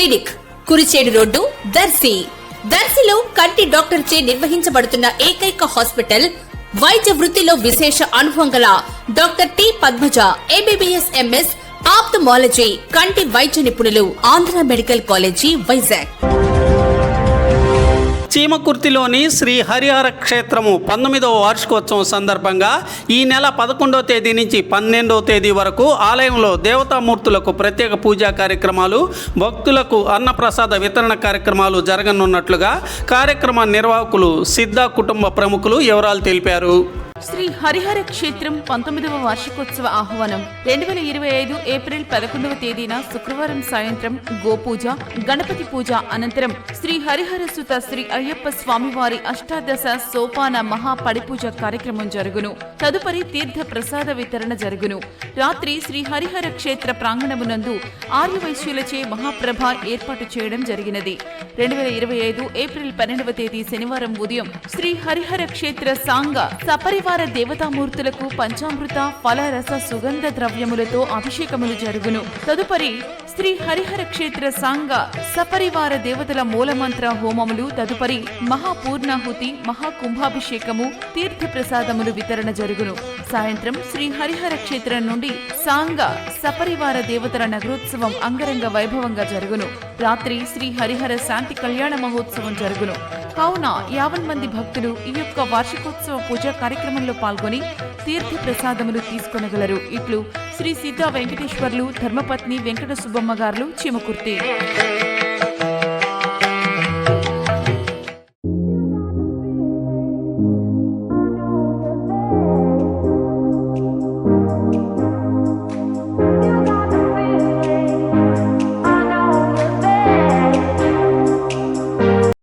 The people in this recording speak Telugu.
Clinic Kurichedu road Darsi. దర్శిలో కంటి డాక్టర్ చే నిర్వహించబడుతున్న ఏకైక హాస్పిటల్ వైద్య వృత్తిలో విశేష అనుభవం గల doctor T Padmaja MBBS MS ophthalmology కంటి వైద్య నిపుణులు ఆంధ్ర మెడికల్ కాలేజీ వైజాగ్. చీమకుర్తిలోని శ్రీ హరిహర క్షేత్రము పంతొమ్మిదవ వార్షికోత్సవం సందర్భంగా ఈ నెల పదకొండవ తేదీ నుంచి పన్నెండవ తేదీ వరకు ఆలయంలో దేవతామూర్తులకు ప్రత్యేక పూజా కార్యక్రమాలు భక్తులకు అన్నప్రసాద వితరణ కార్యక్రమాలు జరగనున్నట్లుగా కార్యక్రమ నిర్వాహకులు సిద్ధ కుటుంబ ప్రముఖులు వివరాలు తెలిపారు. శ్రీ హరిహర క్షేత్రం పంతొమ్మిదవ వార్షికోత్సవ ఆహ్వానం. రెండు వేల ఇరవై ఐదు ఏప్రిల్ పదకొండవ తేదీన శుక్రవారం సాయంత్రం గోపూజ గణపతి పూజ అనంతరం శ్రీ హరిహర సుత శ్రీ అయ్యప్ప స్వామివారి అష్టాదశ సోపాన మహా పడిపూజ కార్యక్రమం జరుగును. తదుపరి తీర్థ ప్రసాద వితరణ జరుగును. రాత్రి శ్రీ హరిహర క్షేత్ర ప్రాంగణమునందు ఆర్యవైశ్యులచే మహాప్రభ ఏర్పాటు చేయడం జరిగినది. రెండు వేల ఇరవై ఐదు ఏప్రిల్ పన్నెండవ తేదీ శనివారం ఉదయం శ్రీ హరిహర క్షేత్ర సాంగ సపరివార దేవతామూర్తులకు పంచామృత ఫలరస సుగంధ ద్రవ్యములతో అభిషేకములు జరుగును. తదుపరి శ్రీ హరిహర క్షేత్ర సాంగ సపరివార దేవతల మూలమంత్ర హోమములు తదుపరి మహాపూర్ణాహుతి మహాకుంభాభిషేకము తీర్థ ప్రసాదములు వితరణ జరుగును. సాయంత్రం శ్రీ హరిహర క్షేత్రం నుండి సాంగ సపరివార దేవతల నగరోత్సవం అంగరంగ వైభవంగా జరుగును. రాత్రి శ్రీ హరిహర శాంతి కళ్యాణ మహోత్సవం జరుగును. కావున యావన్ మంది భక్తులు ఈ యొక్క వార్షికోత్సవ పూజా కార్యక్రమంలో పాల్గొని తీర్థ ప్రసాదములు తీసుకొనగలరు. ఇట్లు శ్రీ సీతా వెంకటేశ్వర్లు ధర్మపత్ని వెంకట సుబ్బమ్మ గారులు చిమకుర్తి.